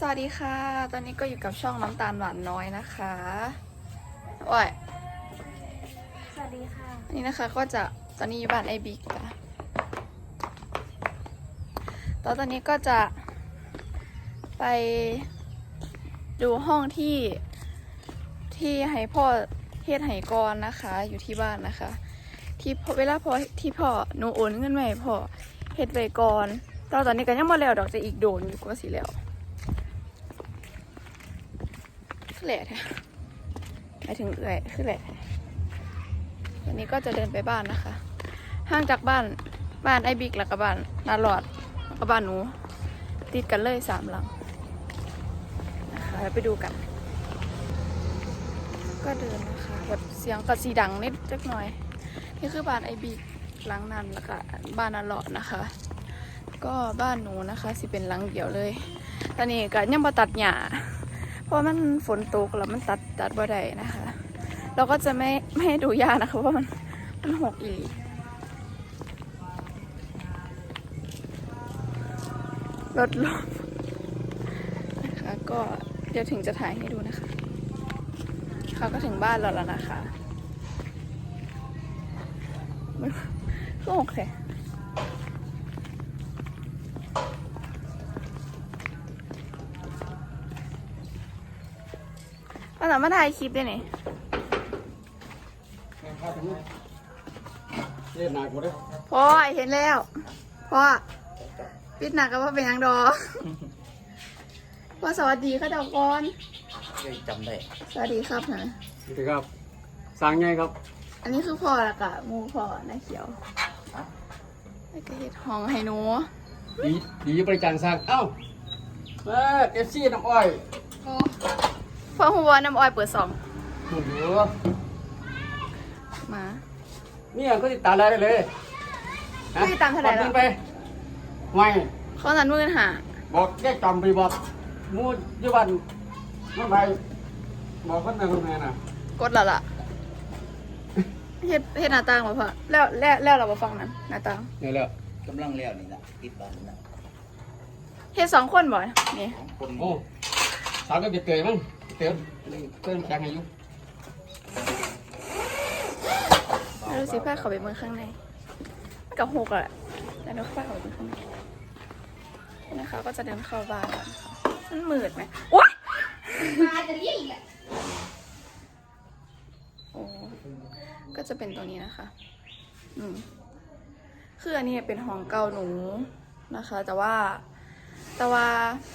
สวัสดีค่ะ ตอนนี้ก็อยู่กับช่องน้ำตาลหวานน้อยนะคะโอ้ยสวัสดีค่ะ อันนี้นะคะก็จะตอนนี้อยู่บ้านไอบิ๊กค่ะตอนตอนนี้ก็จะไปดูห้องที่ที่ให้พ่อเฮ็ดไหกรนะคะ อยู่ที่บ้านนะคะ ที่พอเวลาพอที่พ่อหนูโอนเงินมาให้พ่อเฮ็ดไว้ก่อนแตอนตอนนี้ก็ยังบ่แล้วดอกจะอีกโดนอยู่กว่าสิแล้วคือ แหละมาถึงเอื่อยคือแหละวันนี้ก็จะเดินไปบ้านนะคะห่างจากบ้านบ้านไอบิ๊กแล้วก็บ้านนาหลอดแล้วก็บ้านหนู ติดกันเลยสามหลังนะคะแล้วไปดูกัน ก็เดินนะคะแบบเสียงกระสีดังนิดจักหน่อย นี่คือบ้านไอบิ๊กหลังนั้นแล้วก็บ้านนาหลอดนะคะ ก็บ้านหนูนะคะสิเป็นหลังเดียวเลย ตอนนี้ก็ยังมาตัดหญ้า เพราะมันฝนตกแล้วมันตัดตัดบ่ได้นะคะ เราก็จะไม่ไม่ให้ดูยากนะคะเพราะมันมันหกอีลีรถลมนะคะก็เดี๋ยวถึงจะถ่ายให้ดูนะคะเขาก็ถึงบ้านเราแล้วนะคะมันก็โอเคเอาหน่ะมาถ่ายคลิปด้วยนี่เล่นหนักหมดเลยพ่อเห็นแล้ว พ่อปิดหนักก็ว่าเป็นหยังดอกพ่อสวัสดีค่ะเจ้าก่อนจำได้ สวัสดีครับนะสวัสดีครับสั่งไงครับ อันนี้คือพ่อละกะหมูพ่อนะเขียวแล้วก็เห็ดห้องให้หนูดีดีบริการสั่งเอ้าเออเอฟซีน้ำอ้อย พ่อหัวาน้ำอ้อยเปิดสองโอ้โหมาเนี่ยก็ติดตามได้เลยนะไม่ตามเท่าไหร่หรกอดไปไม่เขาสันมื่นหาบอกแค่จำไปบอกมูดอยุบันมันไปบอกคนนั้นคนนั้นน่ะ กดและล่ะเฮ็ดเฮ็ดหน้าต่างมาพ่อแล้วแล้วแล้วเรามาฟังนั้นหน้าต่างเนี่ยแหล้วกำลังเลี้ยวนี่นะติดบ้านนี่นะเฮ็ดสองคนบ่อยนี่ของคนโอ้สาวก็จะเตยมั้ง เตยเติมจังให้อยุแล้วดูสิพาเขาไปเมืองข้างในมันกับหกอะแล้วเดี๋ยวพาเขาไปเมืองข้างในนี่นะคะก็จะเดินเข้าบ้านแล้วนะคะมันมืดไหมโอ๊ยมาจะเรียกอีกแหละโอ้ก็จะเป็นตรงนี้นะคะ อืมคืออันนี้เป็นห้องเก่าหนูนะคะ แต่ว่าแต่ว่า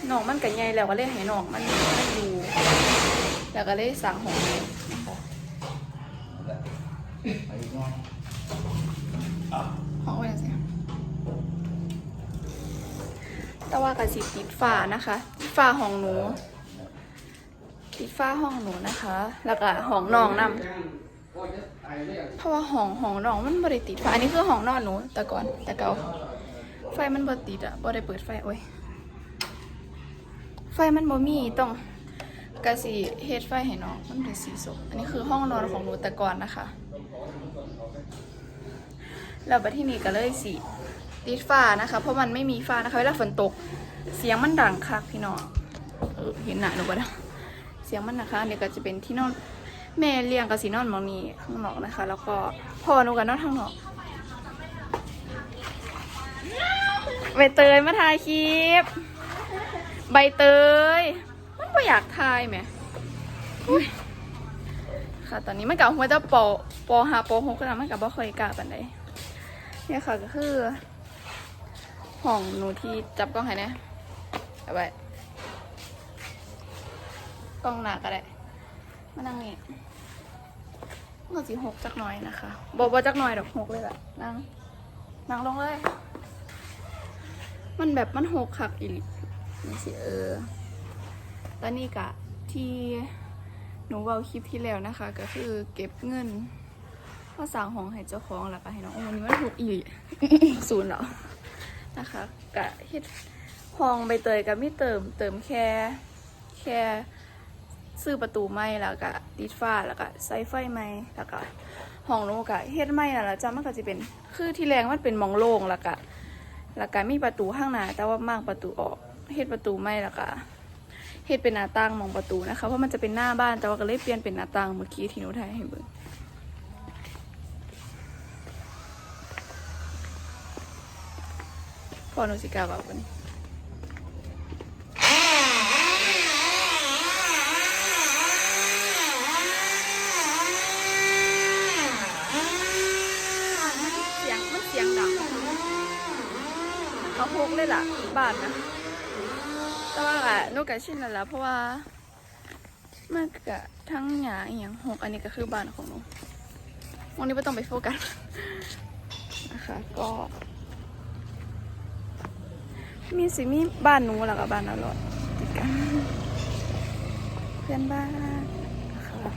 น้องมันกับใหญ่แล้วก็เลยให้น้องมันมันอยู่ แล้วก็เลยสั่งห้องนี้นะคะไปอีกหน้อยห้องไว้ยังไงแต่ว่ากับสิติดฝ้านะคะติดฝ้าห้องหนูติดฝ้าห้องหนูนะคะ แล้วก็ห้องน้องนำเพราะว่าห้องห้องน้องมันบริติดไฟอันนี้คือห้องนอนหนูแต่ก่อนแต่เก่าไฟมันบริติดอะบ่ได้เปิดไฟโอ้ยไฟมันบ่มีต้อง กะสีเฮ็ดไฟให้น้องมันเป็นสีส้มอันนี้คือห้องนอนของหนูแต่ก่อนนะคะ แล้วบัดที่นี่ก็เลยสีติดฟ้านะคะ เพราะมันไม่มีฟ้านะคะเวลาฝนตก เสียงมันดังคักพี่น้องเออเห็นหน้าหนูบ่ได้เสียงมันนะคะอันนี้ก็จะเป็นที่นอนแม่เลี้ยงกับสีนอนมองนี้ข้างนอกนะคะ แล้วก็พ่อหนูกับนอนข้างนอกใบเตยมาถ่ายคลิป ใบเตย มันก็อยากถ่ายไหมค่ะ ตอนนี้มันกับหัวจะปอปอหาปอหกแล้วมันกับบ่ค่อยกล้าปันใดเนี่ยค่ะก็คือห้องหนูที่จับกล้องให้นี่ยเอาไว้กล้องหนาก็ได้มานั่งนี่ก็สีหกจักหน่อยนะคะบอกว่าจักหน่อยดอกหกเลยแหละนั่งนั่งลงเลย มันแบบมันหกคักอีหลินี่สิเออ ตอนนี้กะที่หนูเว้าคลิปที่แล้วนะคะ ก็คือเก็บเงินเพ่อสั่งของให้เจ้าของแล้วก็ให้น้องโอ้วันนี้มันถูกอีหลีศูนย์เหรอนะคะกะเฮ็ดห้องใบเตยกับไม่เติมเติมแค่แค่ซื้อประตูไม้แล้วก็ติดฟ้าแล้วก็ใส่ไฟไม้แล้วก็ห้องหนูก็เฮ็ดไม้นั่นแหละจ้ะมันก็จะเป็นคือที่แรงมันเป็นหมองโล่งแล้วก็แล้วก็มีประตูข้างหน้าแต่ว่ามางประตูออกเฮ็ดประตูไม้แล้วก็ เฮ็ดเป็นหน้าต่างมองประตูนะคะเพราะมันจะเป็นหน้าบ้านแต่ว่าก็เลยเปลี่ยนเป็นหน้าต่างเมื่อกี้ที่หนูถ่ายให้เบิ่งพอหนูสิกล้าบอกวันนี้เสียงมันเสียงดังมันเขาพกเลยล่ะบ้านนะ แต่ว่าอะนกกะชินแล้วล่ะเพราะว่ามันกะทั้งหยาอหย่างหกอันนี้ก็คือบ้านของหนูวันนี้ไม่ต้องไปโฟกัสนะคะก็ มีสิมีบ้านหนูแล้วก็บ้านอร่อยติดกันเพื่อนบ้านนะคะ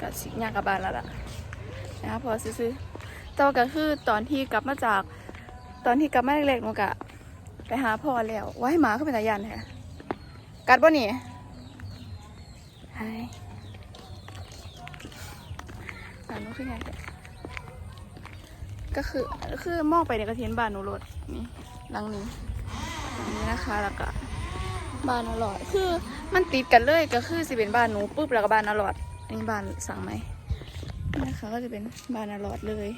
ก็สิยากกับบ้านแล้วล่ะนะคะพอซื้อๆแต่ว่าก็คือตอนที่กลับมาจาก ตอนที่กลับมาเล็กๆหนูกะ ไปหาพ่อแล้วว่าให้หมาขึ้นเป็นตายันแฮะกัดบ่นี่ไฮหาหนูขึ้นไงก็คือคือมองไปในกระเทียนบ้านหนูรถนี่หลังนี้หลังนี้นะคะแล้วก็บ้านอร่อย คือมันติดกันเลยก็คือสิเป็นบ้านหนูปุ๊บแล้วก็บ้านอร่อยอันนี้บ้านสั่งไหมนะคะก็จะเป็นบานอลอดเลย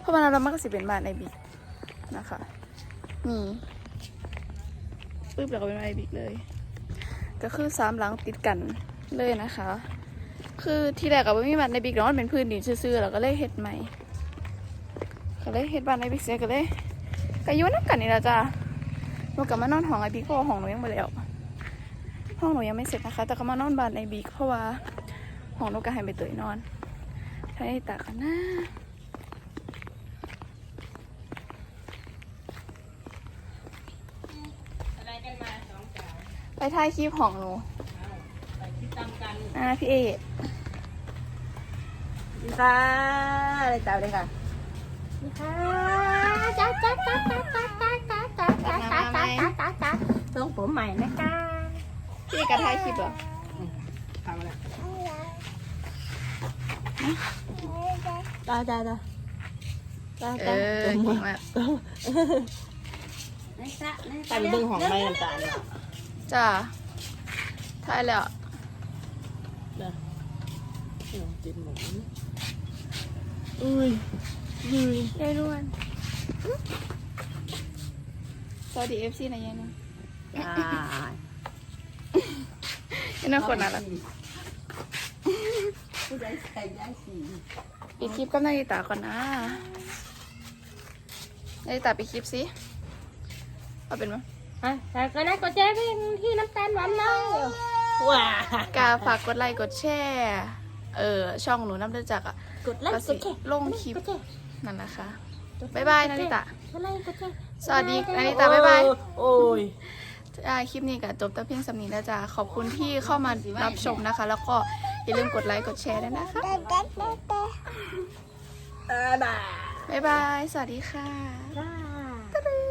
เพราะบานอลอดมันก็จะเป็นบานไอบิกนะคะ นี่ปึ๊บแล้วก็เป็นบานไอบิกเลย ก็คือสามหลังติดกันเลยนะคะ คือที่แรกก็ไม่มีบานไอบิกเนาะมันเป็นพื้นดินซื่อๆแล้วก็เลยเฮ็ดใหม่ ก็เลยเฮ็ดบานไอบิกเสร็จก็เลยก็อยุ่น้ำกันนี่แหละจ้าหนูกลับมานอนห้องไอบิกเพราะว่าห้องหนูยังไม่แล้วห้องหนูยังไม่เสร็จนะคะ แต่ก็มานอนบานไอบิกเพราะว่าห้องหนูก็ให้ไปเตยนอนให้ตากันนะ ถ่ายคลิปของหนูอ่าพี่เอค่ะอะไรตามเลยค่ะค่ะจ้าจ้าจ้าจ้าจ้าจ้าจ้าจ้าจ้าจ้าจ้าจ้าจ้าทรงผมใหม่นะคะพี่เอกระถ่ายคลิปเหรอทำอะไรจ้าจ้าจ้าจ้าเอจ้าอเก่งมากตามเบิ้งของไม่น้ำตาล จ้าถ่ายแล้วจินหมูอุ้ยอุ้ยยายด้วนสวัสดีเอฟซีนะยายนุ่นยายนุ่นคนน่ารักผู้ใดใส่ย้ายสีปิดคลิปกับนาฬิตาก่อนนะนาฬิตาปิดคลิปสิเอาเป็นมั้ย อะแต่ก็ได้กดแจ้งที่น้ำตาลหวานน้อยว้ากาฝากกดไลค์กดแชร์เออช่องหนูน้ำเลือดจักอะกดไลก็ค์กสิดแชร์ลงคลิปกดแชร์นั่นนะคะบ๊ายบายนาริตะกดไลค์กดแชร์สวัสดีนาริตาบ๊ายบายโอ้ยอ่าคลิปนี้ก็จบแต่เพียงสำนีแล้วจ้าขอบคุณที่เข้ามารับชมนะคะ แล้วก็อย่าลืมกดไลค์กดแชร์ด้วยนะคะอ่าบ่าบ๊ายบาย สวัสดีค่ะจ้า